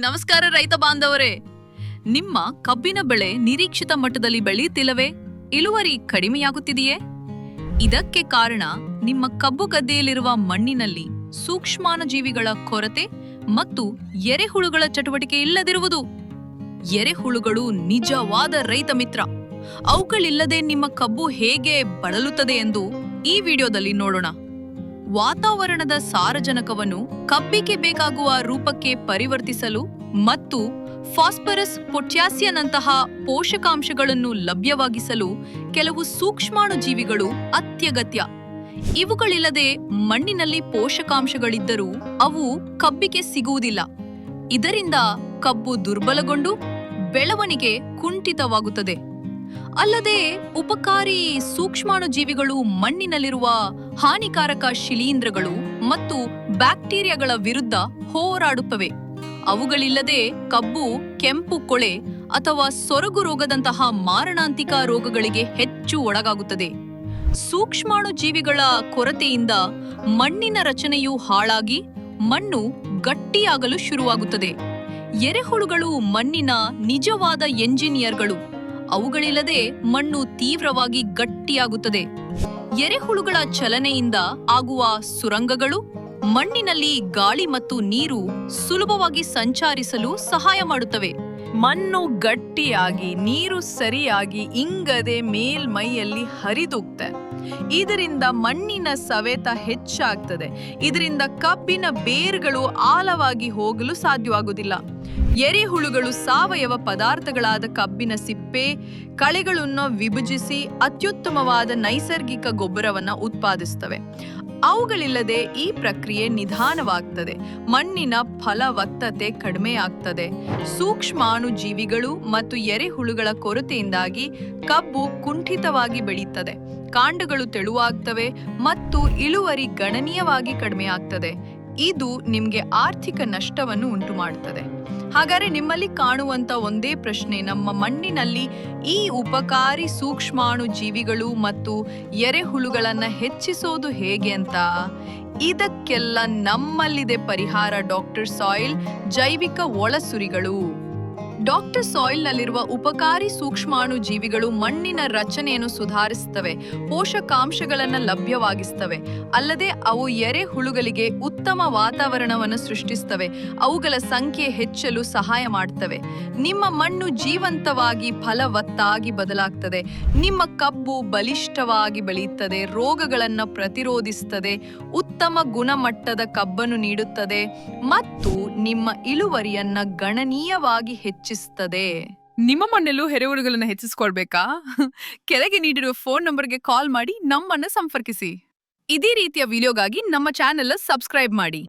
ನಮಸ್ಕಾರ ರೈತ ಬಾಂಧವರೇ. ನಿಮ್ಮ ಕಬ್ಬಿನ ಬೆಳೆ ನಿರೀಕ್ಷಿತ ಮಟ್ಟದಲ್ಲಿ ಬೆಳೆಯುತ್ತಿಲ್ಲವೇ? ಇಳುವರಿ ಕಡಿಮೆಯಾಗುತ್ತಿದೆಯೇ? ಇದಕ್ಕೆ ಕಾರಣ ನಿಮ್ಮ ಕಬ್ಬು ಗದ್ದೆಯಲ್ಲಿರುವ ಮಣ್ಣಿನಲ್ಲಿ ಸೂಕ್ಷ್ಮಾಣುಜೀವಿಗಳ ಕೊರತೆ ಮತ್ತು ಎರೆಹುಳುಗಳ ಚಟುವಟಿಕೆ ಇಲ್ಲದಿರುವುದು. ಎರೆಹುಳುಗಳು ನಿಜವಾದ ರೈತ ಮಿತ್ರ. ಅವುಗಳಿಲ್ಲದೆ ನಿಮ್ಮ ಕಬ್ಬು ಹೇಗೆ ಬಳಲುತ್ತದೆ ಎಂದು ಈ ವಿಡಿಯೋದಲ್ಲಿ ನೋಡೋಣ. ವಾತಾವರಣದ ಸಾರಜನಕವನ್ನು ಕಬ್ಬಿಗೆ ಬೇಕಾಗುವ ರೂಪಕ್ಕೆ ಪರಿವರ್ತಿಸಲು ಮತ್ತು ಫಾಸ್ಫರಸ್ ಪೊಟ್ಯಾಸಿಯನ್ನಂತಹ ಪೋಷಕಾಂಶಗಳನ್ನು ಲಭ್ಯವಾಗಿಸಲು ಕೆಲವು ಸೂಕ್ಷ್ಮಾಣು ಜೀವಿಗಳು ಅತ್ಯಗತ್ಯ. ಇವುಗಳಿಲ್ಲದೆ ಮಣ್ಣಿನಲ್ಲಿ ಪೋಷಕಾಂಶಗಳಿದ್ದರೂ ಅವು ಕಬ್ಬಿಗೆ ಸಿಗುವುದಿಲ್ಲ. ಇದರಿಂದ ಕಬ್ಬು ದುರ್ಬಲಗೊಂಡು ಬೆಳವಣಿಗೆ ಕುಂಠಿತವಾಗುತ್ತದೆ. ಅಲ್ಲದೆ ಉಪಕಾರಿ ಸೂಕ್ಷ್ಮಾಣುಜೀವಿಗಳು ಮಣ್ಣಿನಲ್ಲಿರುವ ಹಾನಿಕಾರಕ ಶಿಲೀಂಧ್ರಗಳು ಮತ್ತು ಬ್ಯಾಕ್ಟೀರಿಯಾಗಳ ವಿರುದ್ಧ ಹೋರಾಡುತ್ತವೆ. ಅವುಗಳಿಲ್ಲದೆ ಕಬ್ಬು, ಕೆಂಪು ಕೊಳೆ ಅಥವಾ ಸೊರಗು ರೋಗದಂತಹ ಮಾರಣಾಂತಿಕ ರೋಗಗಳಿಗೆ ಹೆಚ್ಚು ಒಳಗಾಗುತ್ತದೆ. ಸೂಕ್ಷ್ಮಾಣುಜೀವಿಗಳ ಕೊರತೆಯಿಂದ ಮಣ್ಣಿನ ರಚನೆಯು ಹಾಳಾಗಿ ಮಣ್ಣು ಗಟ್ಟಿಯಾಗಲು ಶುರುವಾಗುತ್ತದೆ. ಎರೆಹುಳುಗಳು ಮಣ್ಣಿನ ನಿಜವಾದ ಎಂಜಿನಿಯರ್ಗಳು. ಅವುಗಳಿಲ್ಲದೆ ಮಣ್ಣು ತೀವ್ರವಾಗಿ ಗಟ್ಟಿಯಾಗುತ್ತದೆ. ಎರೆಹುಳುಗಳ ಚಲನೆಯಿಂದ ಆಗುವ ಸುರಂಗಗಳು, ಮಣ್ಣಿನಲ್ಲಿ ಗಾಳಿ ಮತ್ತು ನೀರು ಸುಲಭವಾಗಿ ಸಂಚರಿಸಲು ಸಹಾಯ ಮಾಡುತ್ತವೆ. ಮಣ್ಣು ಗಟ್ಟಿಯಾಗಿ, ನೀರು ಸರಿಯಾಗಿ ಇಂಗದೆ ಮೇಲ್ಮೈಯಲ್ಲಿ ಹರಿದೋಗ್ತೆ. ಇದರಿಂದ ಮಣ್ಣಿನ ಸವೆತ ಹೆಚ್ಚಾಗ್ತದೆ. ಇದರಿಂದ ಕಬ್ಬಿನ ಬೇರುಗಳು ಆಳವಾಗಿ ಹೋಗಲು ಸಾಧ್ಯವಾಗುವುದಿಲ್ಲ. ಎರೆಹುಳುಗಳು ಸಾವಯವ ಪದಾರ್ಥಗಳಾದ ಕಬ್ಬಿನ ಸಿಪ್ಪೆ, ಕಳೆಗಳನ್ನು ವಿಭಜಿಸಿ ಅತ್ಯುತ್ತಮವಾದ ನೈಸರ್ಗಿಕ ಗೊಬ್ಬರವನ್ನು ಉತ್ಪಾದಿಸುತ್ತವೆ. ಅವುಗಳಿಲ್ಲದೆ ಈ ಪ್ರಕ್ರಿಯೆ ನಿಧಾನವಾಗ್ತದೆ. ಮಣ್ಣಿನ ಫಲವತ್ತತೆ ಕಡಿಮೆಯಾಗ್ತದೆ. ಸೂಕ್ಷ್ಮಾಣುಜೀವಿಗಳು ಮತ್ತು ಎರೆಹುಳುಗಳ ಕೊರತೆಯಿಂದಾಗಿ ಕಬ್ಬು ಕುಂಠಿತವಾಗಿ ಬೆಳೆಯುತ್ತದೆ ಕಾಂಡಗಳು ತೆಳುವಾಗ್ತವೆ ಮತ್ತು ಇಳುವರಿ ಗಣನೀಯವಾಗಿ ಕಡಿಮೆ ಆಗ್ತದೆ ಇದು ನಿಮಗೆ ಆರ್ಥಿಕ ನಷ್ಟವನ್ನು ಉಂಟು ಮಾಡುತ್ತದೆ ಹಾಗಾದರೆ ನಿಮ್ಮಲ್ಲಿ ಕಾಣುವಂತ ಒಂದೇ ಪ್ರಶ್ನೆ, ನಮ್ಮ ಮಣ್ಣಿನಲ್ಲಿ ಈ ಉಪಕಾರಿ ಸೂಕ್ಷ್ಮಾಣು ಜೀವಿಗಳು ಮತ್ತು ಎರೆಹುಳುಗಳನ್ನ ಹೆಚ್ಚಿಸೋದು ಹೇಗೆ ಅಂತ? ಇದಕ್ಕೆಲ್ಲ ನಮ್ಮಲ್ಲಿದೆ ಪರಿಹಾರ ಡಾಕ್ಟರ್ ಸಾಯಿಲ್, ಜೈವಿಕ ಒಳಸುರಿಗಳು. ಡಾಕ್ಟರ್ ಸಾಯಿಲ್ನಲ್ಲಿರುವ ಉಪಕಾರಿ ಸೂಕ್ಷ್ಮಾಣು ಜೀವಿಗಳು ಮಣ್ಣಿನ ರಚನೆಯನ್ನು ಸುಧಾರಿಸುತ್ತವೆ, ಪೋಷಕಾಂಶಗಳನ್ನು ಲಭ್ಯವಾಗಿಸ್ತವೆ ಅಲ್ಲದೆ ಅವು ಎರೆಹುಳುಗಳಿಗೆ ಉತ್ತಮ ವಾತಾವರಣವನ್ನು ಸೃಷ್ಟಿಸ್ತವೆ. ಅವುಗಳ ಸಂಖ್ಯೆ ಹೆಚ್ಚಲು ಸಹಾಯ ಮಾಡ್ತವೆ. ನಿಮ್ಮ ಮಣ್ಣು ಜೀವಂತವಾಗಿ ಫಲವತ್ತಾಗಿ ಬದಲಾಗ್ತದೆ. ನಿಮ್ಮ ಕಬ್ಬು ಬಲಿಷ್ಠವಾಗಿ ಬೆಳೆಯುತ್ತದೆ. ರೋಗಗಳನ್ನು ಪ್ರತಿರೋಧಿಸುತ್ತದೆ ಉತ್ತಮ ಗುಣಮಟ್ಟದ ಕಬ್ಬನ್ನು ನೀಡುತ್ತದೆ. ಮತ್ತು ನಿಮ್ಮ ಇಳುವರಿಯನ್ನ ಗಣನೀಯವಾಗಿ ಹೆಚ್ಚಿಸುತ್ತದೆ ನಿಮ್ಮ ಮಣ್ಣಲ್ಲೂ ಎರೆಹುಳುಗಳನ್ನು ಹೆಚ್ಚಿಸ್ಕೊಳ್ಬೇಕಾ? ಕೆಳಗೆ ನೀಡಿರುವ ಫೋನ್ ನಂಬರ್ಗೆ ಕಾಲ್ ಮಾಡಿ ನಮ್ಮನ್ನು ಸಂಪರ್ಕಿಸಿ. ಇದೇ ರೀತಿಯ ವಿಡಿಯೋಗಾಗಿ ನಮ್ಮ ಚಾನೆಲ್ ಸಬ್ಸ್ಕ್ರೈಬ್ ಮಾಡಿ.